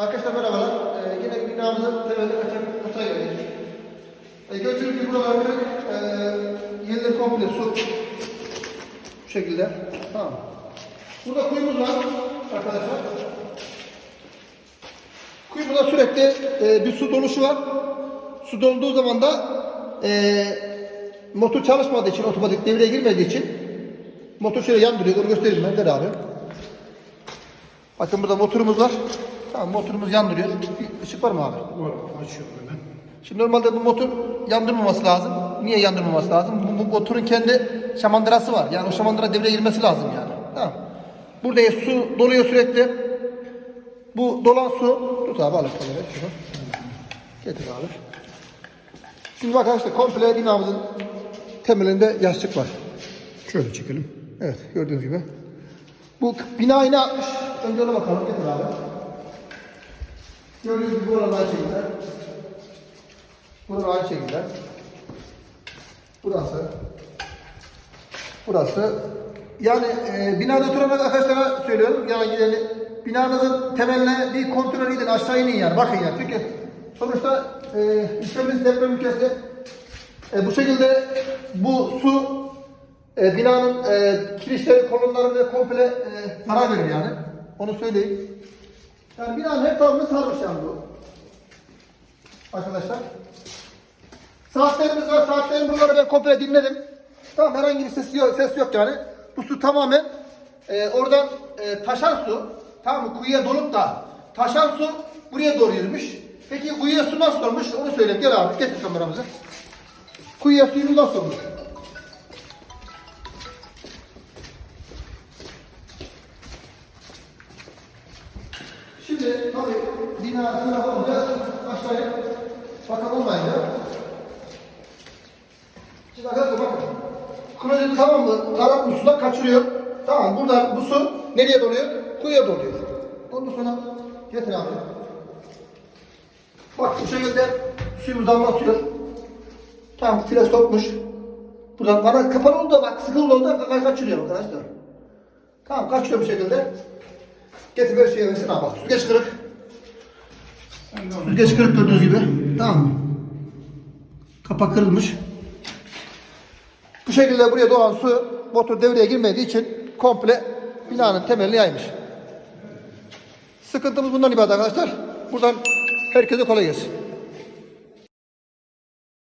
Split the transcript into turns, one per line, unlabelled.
Arkadaşlar merhabalar. Ee, yine binamızın temelinde kaçak kutuya geldik. Ee, gördüğünüz gibi buralar kırık. Ee, yerleri komple su. Bu şekilde. Tamam. Burada kuyumuz var arkadaşlar. Kuyumuzda sürekli e, bir su doluşu var. Su dolduğu zaman da e, motor çalışmadığı için, otomatik devreye girmediği için motor şöyle yandırıyor. Onu göstereyim ben. Ver abi. Bakın burada motorumuz var. Tamam motorumuz yandırıyor. Bir ışık var mı abi?
Var, açıyorum hemen.
Şimdi normalde bu motor yandırmaması lazım. Niye yandırmaması lazım? Bu, bu motorun kendi şamandırası var. Yani o şamandıra devreye girmesi lazım yani. Tamam. Burada su doluyor sürekli. Bu dolan su. Tut abi al kamerayı şunu. Getir abi. Şimdi bak arkadaşlar komple binamızın temelinde yastık var.
Şöyle çekelim.
Evet gördüğünüz gibi. Bu binayı ne yapmış? Önce ona bakalım. Getir abi. Gördüğünüz gibi buralar şekilde. Buralar şekilde. Burası. Burası. Yani e, binada oturan arkadaşlara söylüyorum. Yani yani binanızın temeline bir kontrol edin. Aşağı inin yani. Bakın yani. Çünkü sonuçta e, ülkemiz deprem ülkesi. E, bu şekilde bu su e, binanın e, kirişleri, kolonlarını komple e, zarar verir yani. Onu söyleyeyim. Yani binanın her tarafını sarmış yani bu. Arkadaşlar. Saatlerimiz var. Saatlerin buraları ben komple dinledim. Tamam herhangi bir ses yok, ses yok yani. Bu su tamamen e, oradan e, taşan su. Tamam mı? Kuyuya dolup da taşan su buraya doğru yürümüş. Peki kuyuya su nasıl olmuş? Onu söyleyeyim. Gel abi getir kameramızı. Kuyuya suyumuz nasıl olmuş? Şimdi tabii bina sınıf olunca aşağıya bakan olmayınca Şimdi arkadaşlar bakın. Klozet tamam mı? Taraf sudan kaçırıyor. Tamam buradan bu su nereye doluyor? Kuyuya doluyor. Ondan sonra getir abi. Bak bu şekilde suyumuz damlatıyor. Tamam flash kopmuş. Buradan bana kapalı oldu bak sıkıldı oldu ka- kaçırıyor arkadaşlar. Tamam kaçıyor bu şekilde. Getir ver suya versin ha bak süzgeç kırık. Süzgeç kırık gördüğünüz gibi. Tamam mı? Kapak kırılmış. Bu şekilde buraya doğan su motor devreye girmediği için komple binanın temelini yaymış. Sıkıntımız bundan ibaret arkadaşlar. Buradan herkese kolay gelsin.